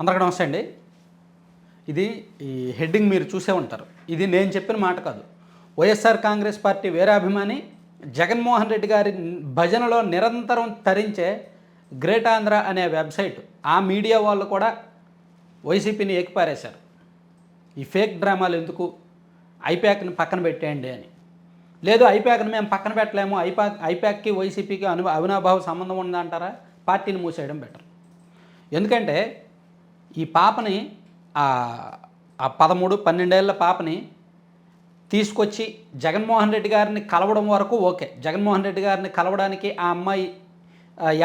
అందరికీ నమస్తే అండి. ఇది ఈ హెడ్డింగ్ మీరు చూసే ఉంటారు. ఇది నేను చెప్పిన మాట కాదు. వైఎస్ఆర్ కాంగ్రెస్ పార్టీ వీరాభిమాని జగన్మోహన్ రెడ్డి గారి భజనలో నిరంతరం తరించే గ్రేట్ ఆంధ్ర అనే వెబ్సైట్ ఆ మీడియా వాళ్ళు కూడా వైసీపీని ఏకిపారేశారు. ఈ ఫేక్ డ్రామాలు ఎందుకు? ఐప్యాక్ని పక్కన పెట్టేయండి అని. లేదు ఐప్యాక్ని మేము పక్కన పెట్టలేము. ఐపాక్ ఐప్యాక్కి వైసీపీకి అను అవినాభావ సంబంధం ఉందంటారా? పార్టీని మూసేయడం బెటర్. ఎందుకంటే ఈ పాపని ఆ పదమూడు పన్నెండేళ్ళ పాపని తీసుకొచ్చి జగన్మోహన్ రెడ్డి గారిని కలవడం వరకు ఓకే. జగన్మోహన్ రెడ్డి గారిని కలవడానికి ఆ అమ్మాయి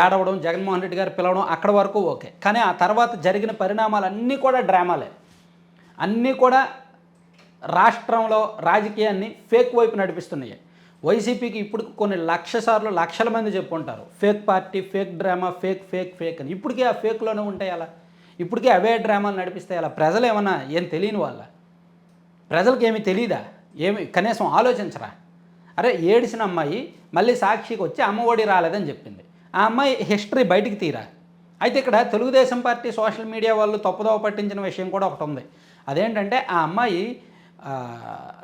ఏడవడం జగన్మోహన్ రెడ్డి గారు పిలవడం అక్కడ వరకు ఓకే. కానీ ఆ తర్వాత జరిగిన పరిణామాలన్నీ కూడా డ్రామాలే. అన్నీ కూడా రాష్ట్రంలో రాజకీయాన్ని ఫేక్ వైపు నడిపిస్తున్నాయి. వైసీపీకి ఇప్పుడు కొన్ని లక్ష సార్లు లక్షల మంది చెప్పుంటారు. Fake party fake drama fake fake fake అని. ఇప్పటికే ఆ ఫేక్లోనే ఉంటాయి అలా. ఇప్పటికే అవే డ్రామాలు నడిపిస్తే అలా ప్రజలు ఏమన్నా ఏం తెలియని వాళ్ళ? ప్రజలకు ఏమీ తెలియదా ఏమి కనీసం ఆలోచించరా? అరే ఏడిసిన అమ్మాయి మళ్ళీ సాక్షికి వచ్చి అమ్మఒడి రాలేదని చెప్పింది. ఆ అమ్మాయి హిస్టరీ బయటికి తీరా? అయితే ఇక్కడ తెలుగుదేశం పార్టీ సోషల్ మీడియా వాళ్ళు తప్పుదోవ పట్టించిన విషయం కూడా ఒకటి ఉంది. అదేంటంటే ఆ అమ్మాయి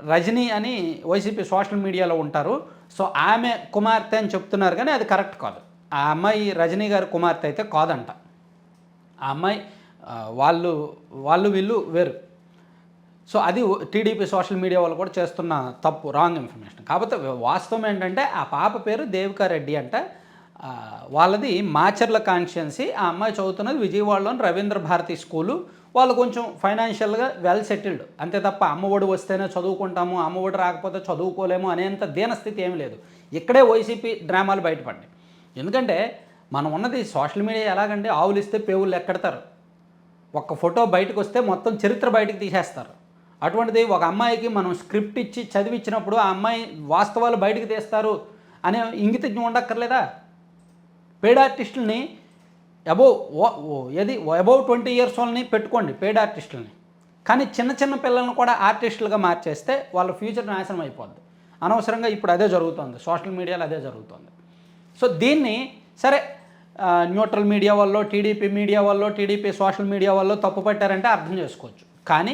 రజనీ అని వైసీపీ సోషల్ మీడియాలో ఉంటారు. సో ఆమె కుమార్తె అని చెప్తున్నారు కానీ అది కరెక్ట్ కాదు. ఆ అమ్మాయి రజనీ గారి కుమార్తె అయితే కాదంట. ఆ అమ్మాయి వాళ్ళు వాళ్ళు వీళ్ళు వేరు. సో అది టీడీపీ సోషల్ మీడియా వాళ్ళు కూడా చేస్తున్న తప్పు రాంగ్ ఇన్ఫర్మేషన్ కాకపోతే వాస్తవం ఏంటంటే ఆ పాప పేరు దేవికా రెడ్డి అంట. వాళ్ళది మాచర్ల కాన్షియన్సీ ఆ అమ్మాయి చదువుతున్నది విజయవాడలోని రవీంద్ర భారతి స్కూలు. వాళ్ళు కొంచెం ఫైనాన్షియల్గా వెల్ సెటిల్డ్ అంతే తప్ప అమ్మఒడి వస్తేనే చదువుకుంటాము అమ్మఒడి రాకపోతే చదువుకోలేము అనేంత దీనస్థితి ఏమి లేదు. ఇక్కడే వైసీపీ డ్రామాలు బయటపడ్డాయి. ఎందుకంటే మనం ఉన్నది సోషల్ మీడియా ఎలాగంటే ఆవులు ఇస్తే పేవులు ఎక్కడతారు. ఒక ఫోటో బయటకు వస్తే మొత్తం చరిత్ర బయటకు తీసేస్తారు. అటువంటిది ఒక అమ్మాయికి మనం స్క్రిప్ట్ ఇచ్చి చదివించినప్పుడు ఆ అమ్మాయి వాస్తవాలు బయటకు తీస్తారు అనే ఇంగితజ్ఞం ఉండక్కర్లేదా? పేడ్ ఆర్టిస్టులని అబోవ్ ఏది? అబౌవ్ ట్వంటీ ఇయర్స్ వాళ్ళని పెట్టుకోండి పేడ్ ఆర్టిస్టులని. కానీ చిన్న చిన్న పిల్లల్ని కూడా ఆర్టిస్టులుగా మార్చేస్తే వాళ్ళ ఫ్యూచర్ నాశనం అయిపోద్ది. అనవసరంగా ఇప్పుడు అదే జరుగుతుంది. సోషల్ మీడియాలో అదే జరుగుతుంది. సో దీన్ని సరే న్యూట్రల్ మీడియా వాళ్ళు టీడీపీ మీడియా వాళ్ళు టీడీపీ సోషల్ మీడియా వాళ్ళు తప్పు పట్టారంటే అర్థం చేసుకోవచ్చు. కానీ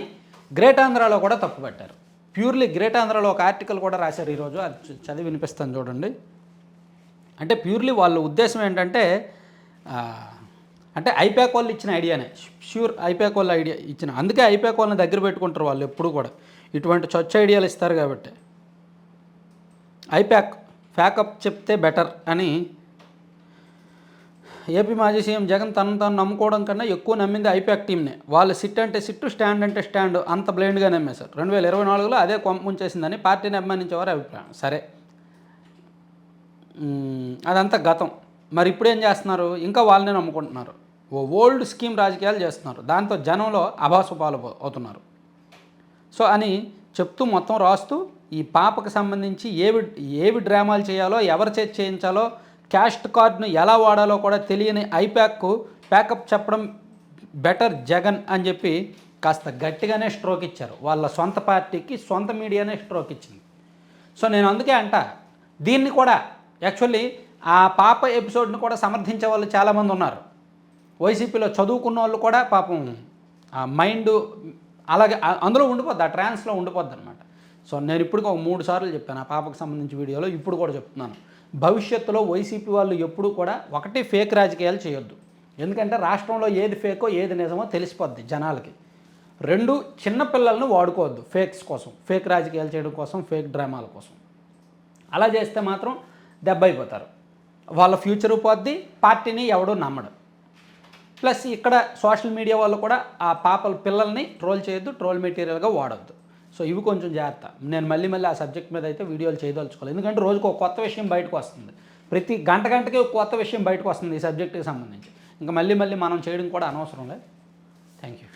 గ్రేట్ ఆంధ్రాలో కూడా తప్పు పట్టారు. ప్యూర్లీ గ్రేట్ ఆంధ్రాలో ఒక ఆర్టికల్ కూడా రాశారు ఈరోజు. అది చదివి వినిపిస్తాను చూడండి. అంటే ప్యూర్లీ వాళ్ళ ఉద్దేశం ఏంటంటే అంటే ఐప్యాక్ వాళ్ళు ఇచ్చిన ఐడియానే. ష్యూర్ ఐప్యాక్ వాళ్ళ ఐడియా ఇచ్చిన. అందుకే ఐప్యాక్ వాళ్ళని దగ్గర పెట్టుకుంటారు వాళ్ళు ఎప్పుడు కూడా. ఇటువంటి చొచ్చ ఐడియాలు ఇస్తారు కాబట్టి. ఐప్యాక్ ఫ్యాకప్ చెప్తే బెటర్ అని ఏపీ మాజీ సీఎం జగన్ తనను తాను నమ్ముకోవడం కన్నా ఎక్కువ నమ్మింది ఐప్యాక్ టీంనే వాళ్ళు సిట్ అంటే సిట్టు స్టాండ్ అంటే స్టాండ్ అంత బ్లైండ్గా నమ్మేశారు. రెండు వేల ఇరవై నాలుగులో అదే కొంప ముంచేసిందని పార్టీని అభిమానించేవారు అభిప్రాయం. సరే. అదంతా గతం. మరి ఇప్పుడు ఏం చేస్తున్నారు? ఇంకా వాళ్ళనే నమ్ముకుంటున్నారు. ఓ ఓల్డ్ స్కీమ్ రాజకీయాలు చేస్తున్నారు. దాంతో జనంలో అభాసుపాలు అవుతున్నారు. సో అని చెప్తూ మొత్తం రాస్తూ ఈ పాపకు సంబంధించి ఏవి ఏవి డ్రామాలు చేయాలో ఎవరు చేతి చేయించాలో క్యాస్ట్ కార్డ్ను ఎలా వాడాలో కూడా తెలియని ఐప్యాక్కు ప్యాకప్ చెప్పడం బెటర్ జగన్ అని చెప్పి కాస్త గట్టిగానే స్ట్రోక్ ఇచ్చారు. వాళ్ళ సొంత పార్టీకి సొంత మీడియానే స్ట్రోక్ ఇచ్చింది. సో నేను అందుకే అంట దీన్ని కూడా యాక్చువల్లీ ఆ పాప ఎపిసోడ్ని కూడా సమర్థించే వాళ్ళు చాలామంది ఉన్నారు. వైసీపీలో చదువుకున్న వాళ్ళు కూడా పాపం ఆ మైండ్ అలాగే అందులో ఉండిపోద్ది ఆ ట్రాన్స్లో ఉండిపోద్ది అనమాట సో నేను ఇప్పుడు ఒక మూడు సార్లు చెప్పాను ఆ పాపకు సంబంధించి వీడియోలో ఇప్పుడు కూడా చెప్తున్నాను. భవిష్యత్తులో వైసీపీ వాళ్ళు ఎప్పుడూ కూడా ఒకటి ఫేక్ రాజకీయాలు చేయొద్దు. ఎందుకంటే రాష్ట్రంలో ఏది ఫేకో ఏది నిజమో తెలిసిపోద్ది జనాలకి. రెండు చిన్న పిల్లల్ని వాడుకోవద్దు ఫేక్స్ కోసం ఫేక్ రాజకీయాలు చేయడం కోసం ఫేక్ డ్రామాల కోసం. అలా చేస్తే మాత్రం దెబ్బ అయిపోతారు వాళ్ళ ఫ్యూచర్ పోద్ది పార్టీని ఎవడూ నమ్మడు. ప్లస్ ఇక్కడ సోషల్ మీడియా వాళ్ళు కూడా ఆ పాపల పిల్లల్ని ట్రోల్ చేయొద్దు ట్రోల్ మెటీరియల్గా వాడొద్దు. సో ఇవి కొంచెం జాగ్రత్త. నేను మళ్ళీ మళ్ళీ ఆ సబ్జెక్ట్ మీద అయితే వీడియోలు చేయదలుచుకోవాలి ఎందుకంటే రోజుకు ఒక కొత్త విషయం బయటకు వస్తుంది. ప్రతి గంట గంటకి ఒక కొత్త విషయం బయటకు వస్తుంది ఈ సబ్జెక్ట్కి సంబంధించి. ఇంకా మళ్ళీ మళ్ళీ మనం చేయడం కూడా అనవసరం లేదు. Thank you